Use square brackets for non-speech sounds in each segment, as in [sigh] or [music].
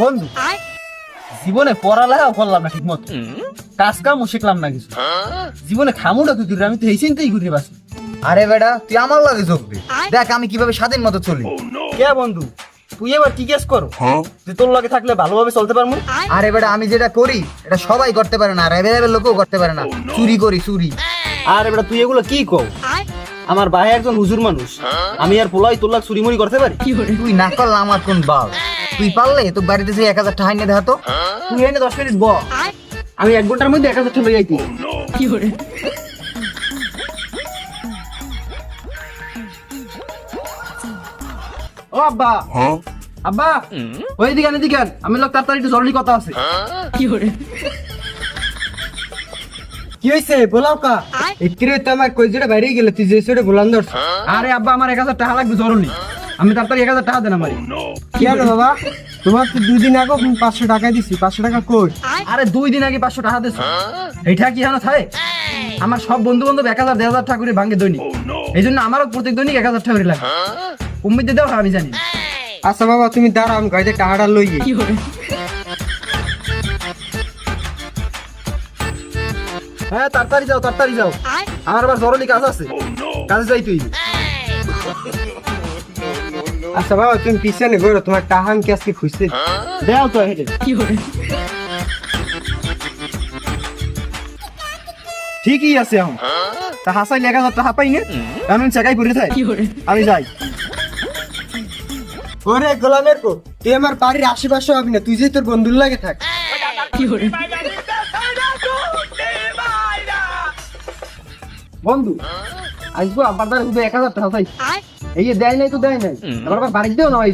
বন্ধু জীবনে পড়ালেখাও করলাম না ঠিক মতো কাজ কামও শিখলাম না কিছু। জীবনে খামুটা তুই দূরে আমি তো এই চিন্তাই ঘুরে বাসি। আরে বেটা তুই আমার লাগে চোখবি দেখ আমি কীভাবে স্বাধীন মতো চলি। কে বন্ধু? তুই এবার কি কেস করো? তুই তোর লগে থাকলে ভালোভাবে চলতে পারব? আরে বেটা আমি যেটা করি এটা সবাই করতে পারে না আর এভেলেবেল লোকও করতে পারে না। চুরি করি চুরি। আর এবার তুই এগুলো কি কও? আমার ভাই একজন হুজুর মানুষ। আমি আর পোলাই তোর লাগ চুরিমুরি করতে পারি? তুই না করলে আমার কোন বাল? তুই পারলে তো বাড়িতে যে এক হাজার টাকা এনে দেখাতো তুই এনে দশ মিনিট ব আমি এক ঘণ্টার মধ্যে এক হাজার টাকা লইয়াইতি ও আব্বা। আব্বা ওই দিকে আনি দিকে আমি লোক তাড়াতাড়ি একটু জরুরি কথা আছে। কি হয়েছে বলাও কা ইত্রে তো আমার কই যেটা বাইরে গেলে তুই যে সেটা বলান ধরছ। আরে আব্বা আমার এক হাজার টাকা লাগবে জরুরি। আমি তাড়াতাড়ি এক হাজার টাকা দেন আমারই কি হলো বাবা? তোমার তো দুদিন আগে পাঁচশো টাকা দিছি। পাঁচশো টাকা কই? আরে দুই দিন আগে পাঁচশো টাকা দিয়েছে এইটা কি জানো থাকে আমার সব বন্ধু বান্ধব এক হাজার দেড় হাজার টাকা করে ভাঙে দৈনিক। এই জন্য আমারও প্রত্যেক দৈনিক এক হাজার টাকা করে লাগে। দেওয়া হয় আমি জানি। আচ্ছা বাবা তুমি দাঁড়াও আমি গাড়িতে টাকাটা লই গিয়ে। হ্যাঁ তাড়াতাড়ি যাও তাড়াতাড়ি যাও। আমার আবার জরুরি কাজ আছে। কাজে যাই তুই। আচ্ছা বাবা তুমি পিছনে ঘুরো তোমার টাকা কি আজকে খুঁজতে? দেও তো হেঁটে। ঠিকই আছে এখন। তা হাসাই এক হাজার টাকা পাই না। আমি চেকাই করে থাই। আমি যাই। ওরে গোলামের কো তুই আমার বাড়ির আশেপাশে হবি না তুই যে তোর বন্ধুর লাগে থাক। কি বন্ধু আসব আবার দ্বারা শুধু এক হাজার টাকা চাই। এই যে দেয় নাই তো দেয় নাই। আমার বাবা বাড়ি দিও না এই।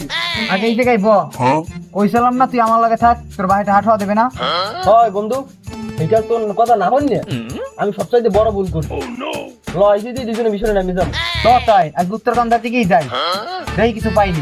আগে এই জায়গায় ব। কইছিলাম না তুই আমার লাগে থাক তোর বাড়িটা হাট হওয়া দেবে না। হয়। বন্ধু এটা তোর কথা না হন আমি সবচাইতে বড় ভুল করছি লয় যদি দুজনে মিশনে নামি যাব তো তাই। আজ উত্তরকান্দার দিকেই যাই। যাই কিছু পাইনি।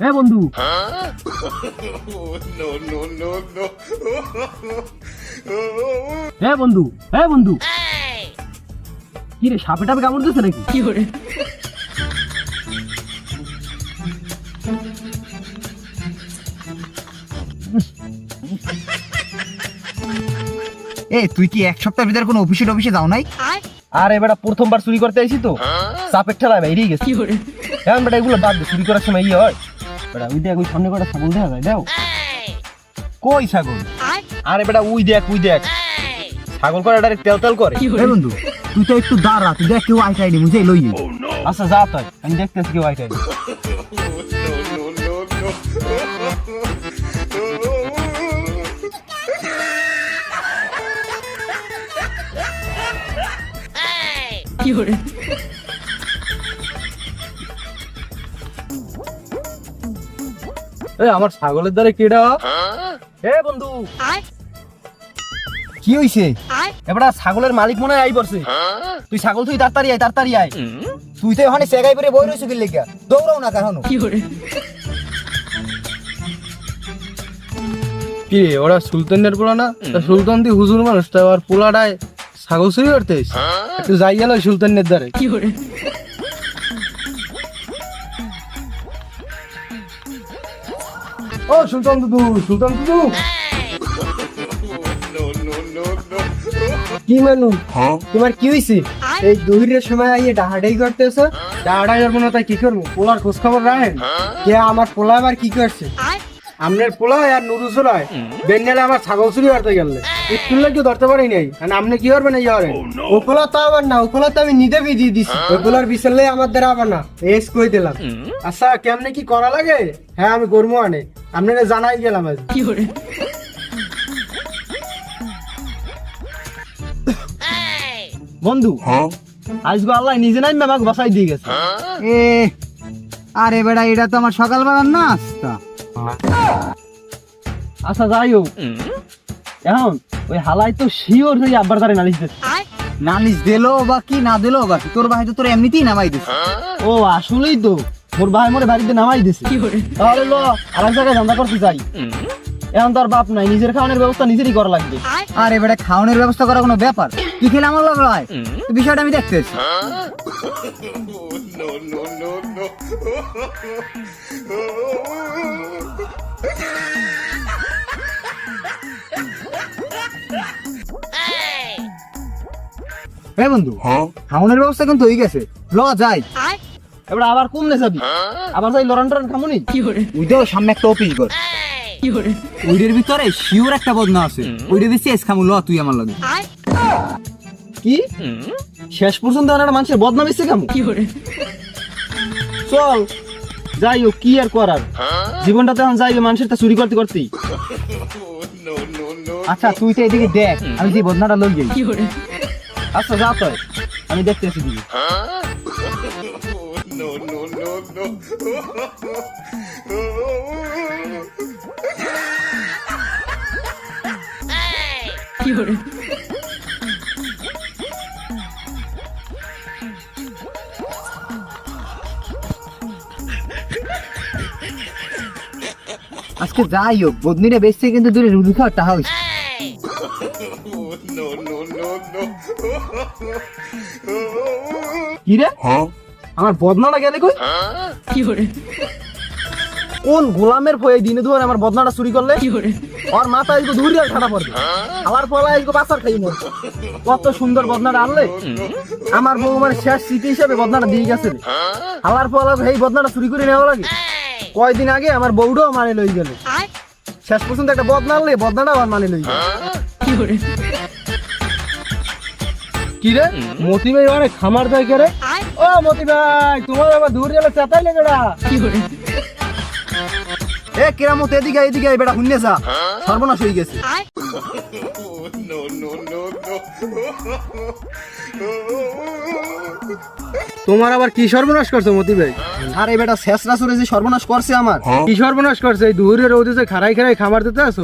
হ্যাঁ বন্ধু। হ্যাঁ বন্ধু। হ্যাঁ বন্ধু। কি রে সাপে টাপে কামড় দিচ্ছে নাকি? এ তুই কি এক সপ্তাহের ভিতরে কোনো অফিসে অফিসে যাও নাই আর এবার প্রথমবার চুরি করতে আইছি তো চাপের ঠেলায় বেরিয়ে গেছে এখন বেটা এগুলো বাদ চুরি করার সময় ইয়ে হয় বেটা ওই দেখ ওই সামনে কটা ছাগল দেখা যায় দাও কই ছাগল আরে বেটা উই দেখ উই দেখ ছাগল করে ডাইরেক্ট তেল তেল করে বন্ধু তুই তো একটু দাঁড়া তুই দেখ কেউ আইটা আইডি মুঝে লই আচ্ছা যা তাই আমি দেখতেছি কেউ আইটাই এই আমার ছাগলের দ্বারা কেডা এ বন্ধু। কি হইছে? এবার ছাগলের মালিক মনে হয় আই পড়ছে। তুই ছাগল তুই তাড়াতাড়ি আয় তাড়াতাড়ি আয়। তুই তো ওখানে সেগাই পরে বই রইছ কি লেগা দৌড়াও না কারণ কি রে ওরা সুলতানের পোলা না? সুলতান দি হুজুর মানুষ তা আর পোলাটায় ছাগল চুরি। যাই গেল সুলতানের দ্বারে। ও সুলতান দুদু সুলতান দুদু। কি মানু? তোমার কি হয়েছে এই দুহিরের সময় আইয়ে ডাহাডাই করতেছো? ডাহাডাই করব না তাই কি করব? পোলার খোঁজ খবর রাখেন কে আমার পোলা আবার কি করছে? আমনের পোলা আর নুরুসুর হয়। বেন্যালে আমার ছাগল চুরি করতে গেলে। স্কুলে কেউ ধরতে পারি নাই আর আপনি কি করবেন এই হরেন ওপলা তো আবার না ওপলা তো আমি নিতে দিয়ে দিছি। ওপলার বিশালে আমার দ্বারা আবার না। এস কই দিলাম। আচ্ছা কেমনে কি করা লাগে? হ্যাঁ আমি করব আনে। আপনাকে জানাই গেলাম আজ। বন্ধু আজকে আল্লাহ নিজে নাই আমাকে বাসাই দিয়ে গেছে। এ আরে বেড়া এটা তো আমার সকালবেলার নাস্তা। আচ্ছা যাই হোক। এখন ওই হালাই তো শিওর হয়ে আব্বার দ্বারা নালিশ দিচ্ছে নালিশ দিলো বা কি না দিলো বা কি? তোর ভাই তো তোর এমনিতেই নামাই দিস ও আসলেই তো। তোর ভাই মরে বাড়িতে নামাই দিছে। তাহলে লো আরেক জায়গায় ধান্দা করতে চাই এখন তোর বাপ নাই নিজের খাওয়ানোর ব্যবস্থা নিজেরই করা লাগবে। আর এবারে খাওয়ানোর ব্যবস্থা করা কোনো ব্যাপার? তুই খেলে আমার লাভ হয়? বিষয়টা আমি দেখতেছি [laughs] হ্যাঁ বন্ধু খাওয়ানোর ব্যবস্থা কিন্তু হয়ে গেছে। ল যাই। এবার আবার কমলে যাবি। আবার যাই লড়ান টরান খামুনি? ওইটাও সামনে একটা অফিস ঘর। ওইটার ভিতরে শিওর একটা বদনা আছে। ওইটা বেশি এস খামু ল তুই আমার লগে। কি? শেষ পর্যন্ত আর মানুষের বদনাম এসছে কেমন? চল যাই হোক কি আর করার? জীবনটা তো এখন যাইবে মানুষের তা চুরি করতে করতেই। আচ্ছা তুই তো এদিকে দেখ আমি যে বদনাটা লই যাই। আচ্ছা যা তো আমি দেখতেছি দিদি। আজকে যাই হোক বদনিটা বেচছে কিন্তু দূরে রুদু খাওয়ার টাকা হইছে। কি রে? আমার বদনাটা গেলে কই? কোন গোলামের ভয়ে দিনে দুয়ারে আমার বদনাটা চুরি করলে? ওর মাথা আজকে ধুরি আর খাটা পড়বে আমার ফলা আজকে বাসার খাই মরবে কত সুন্দর বদনাটা আনলে? আমার বউ আমার শেষ স্মৃতি হিসেবে বদনাটা দিয়ে গেছে রে। আমার ফলা এই বদনাটা চুরি করে নেওয়া লাগে। কয়দিন আগে আমার বউটাও মানে লই গেল শেষ পর্যন্ত একটা বদনা আনলে বদনাটাও আমার মানে লই গেল কি রে মতি ভাই অনেক খামার দেয় কে রে ও মতি ভাই তোমার আবার দূর গেলে চেতাই লেগে এ কেরামত এদিকে এদিকে বেটা শুনে যা সর্বনাশ হয়ে গেছে তোমার আবার কি সর্বনাশ করছে মতি ভাই? আর এই বেটা শেষরা সরে যে সর্বনাশ করছে আমার। কি সর্বনাশ করছে? এই দুহুরে রোদে যে খারাই খারাই খাবার দিতে আসো।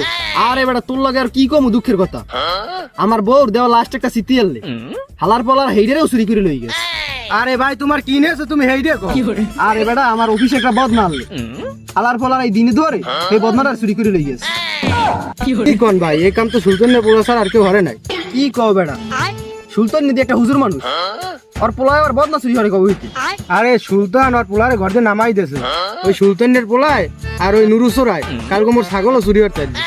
আর বেটা তোর লাগে আর কি কম দুঃখের কথা? আমার বউর দেওয়া লাস্ট একটা স্মৃতি এলে। হালার পলার হেইডারেও চুরি করে লই গেছে। আরে ভাই তোমার কি নিয়েছো তুমি হেই দেখো আর বেটা আমার অফিসে একটা বদনা আনলে। হালার পলার এই দিনে ধরে এই বদনাটা চুরি করে লই গেছে। কি কোন ভাই এই কাম তো সুলতানের বড় স্যার আর কেউ হরে নাই। কি কও বেটা? সুলতান নিদি একটা হুজুর মানুষ। আর পোলায় আর বদনা চুরি করে কবে আরে সুলতান আর পোলারে ঘর দিয়ে নামাই দিয়েছে। ওই সুলতানের পোলায় আর ওই নুরুসরায় কালকে মোর ছাগলও চুরি করতে আসবে।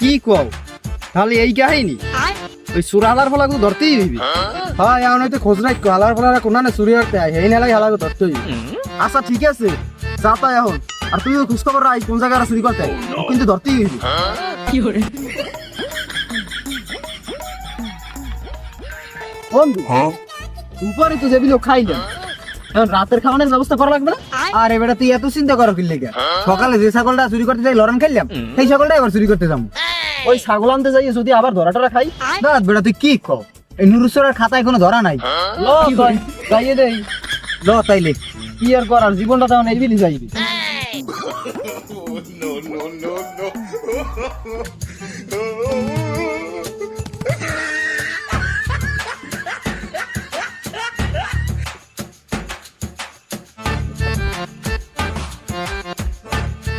কি কও? তাহলে এই কাহিনী? ওই সুরালার ফলা কিন্তু ধরতেই হইবে। হ্যাঁ? এখন হয়তো খোঁজ হালার পোলারা কোনা না চুরি করতে আয়? এই নালাই হালাকে ধরতে হইবে। আচ্ছা ঠিক আছে। যাতা এখন। আর তুইও খোঁজ খবর রাখ কোন জায়গায় চুরি করতে হয়। ও কিন্তু ধরতেই হইবে। বন্ধু উপরে তো যেগুলো খাইলাম এখন রাতের খাওয়ানোর ব্যবস্থা করা লাগবে না? আর এবারে তুই এত চিন্তা করো কি লেগে? সকালে যে ছাগলটা চুরি করতে যাই লড়ান খেললাম সেই ছাগলটা এবার চুরি করতে যাব। ওই ছাগল আনতে যাই যদি আবার ধরা টরা খাই দাঁত বেটা তুই কি কও? এই নুরুসরের খাতায় কোনো ধরা নাই। ল যাইয়ে দেই। ল তাইলে। কি আর করার? জীবনটা তখন এইবিলি যাইবে। [laughs] [laughs]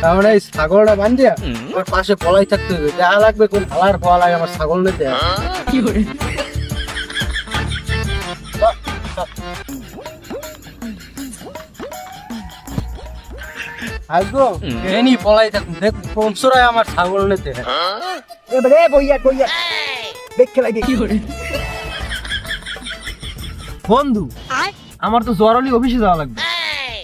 তাহলে এই ছাগলটা বান্ধিয়া আমার পাশে পলাই থাকতে হবে। দেখা লাগবে কোন হালার পলাই আমার ছাগল নিতে। আসব এনি পলাই থাকুন দেখ পৌঁছরায় আমার ছাগল নিতে এবারে বইয়া বইয়া। দেখে লাগে। বন্ধু আমার তো জরলি অফিসে যাওয়া লাগবে।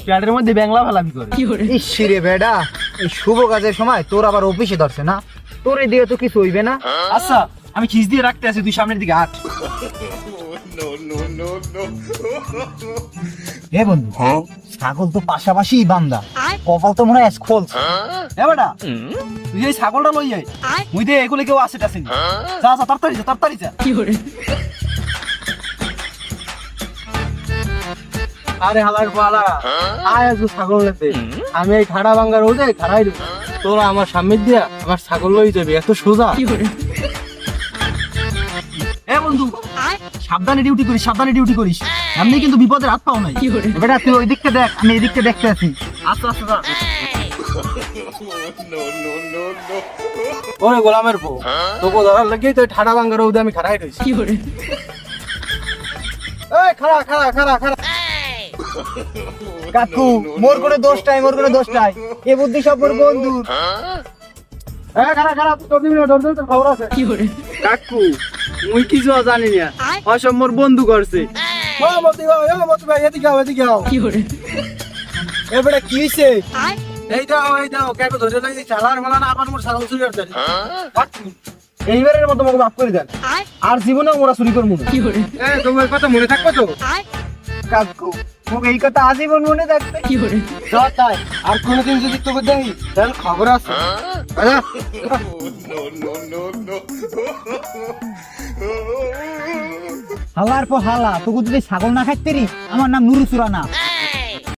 প্যাডের মধ্যে ব্যাংলা ভালাবি করে। ইসিরে বেডা। এই শুভ কাজের সময় তোর আবার অফিসে ধরছে না? তোর এই দিয়ে তো কিছু হইবে না। আচ্ছা আমি খিস দিয়ে রাখতে আছি তুই সামনের দিকে হাট হে বন্ধু ছাগল তো পাশাপাশি বান্দা। কপাল তো মনে হয় আজ খোলছে হ্যাঁ বেটা তুই এই ছাগলটা লই যাই মুই দে এগুলো কেউ আসে টাসেনি যা যা তাড়াতাড়ি যা তাড়াতাড়ি যা। আরে হালার পালা আয় আসব ছাগল নিতে আমি এই খাড়া ভাঙ্গার রোদে খাড়াই দেবো। তোরা আমার সামনে দিয়া আমার ছাগল লই যাবি এত সোজা। বন্ধু সাবধানে ডিউটি করিস সাবধানে ডিউটি করিস। এমনি কিন্তু বিপদের হাত পাও নাই। বেটা তুই ওই দিকটা দেখ আমি এই দিকটা দেখতে আছি। আচ্ছা আচ্ছা যা। ওরে গোলামের বউ তোকে ধরার লাগেই তো ঠাডা ভাঙ্গার রৌদে আমি খাড়াই রয়েছি। এই খাড়া খাড়া খাড়া খাড়া। [laughs] কাকু মোর কোনো দোষ নাই মোর কোনো দোষ নাই এ বুদ্ধি সব মোর বন্ধু। এই কাকু মুই কিছু জানি না। অসম মোর বন্ধু করছে। ও মতি ভাই ও মতি ভাই এদিকে আও এদিকে আও। এবারে কি হইছে? এই দাও এই দাও কেন ধরে লাগি চালার মালা না আবার মোর সারা চুরি করতে এইবারের মতো আমাকে মাফ করে দেন। আর জীবনে মোরা চুরি করব না। এ তোমার কথা মনে থাকবে তো? কাকু মোক এই কথা আজীবন মনে থাকবে। যা তাই আর কোনোদিন যদি তোকে দেখি তাহলে খবর আছে। আচ্ছা। হালার পর হালা তোকে যদি ছাগল না খাইতে আমার নাম নুরুসুরা না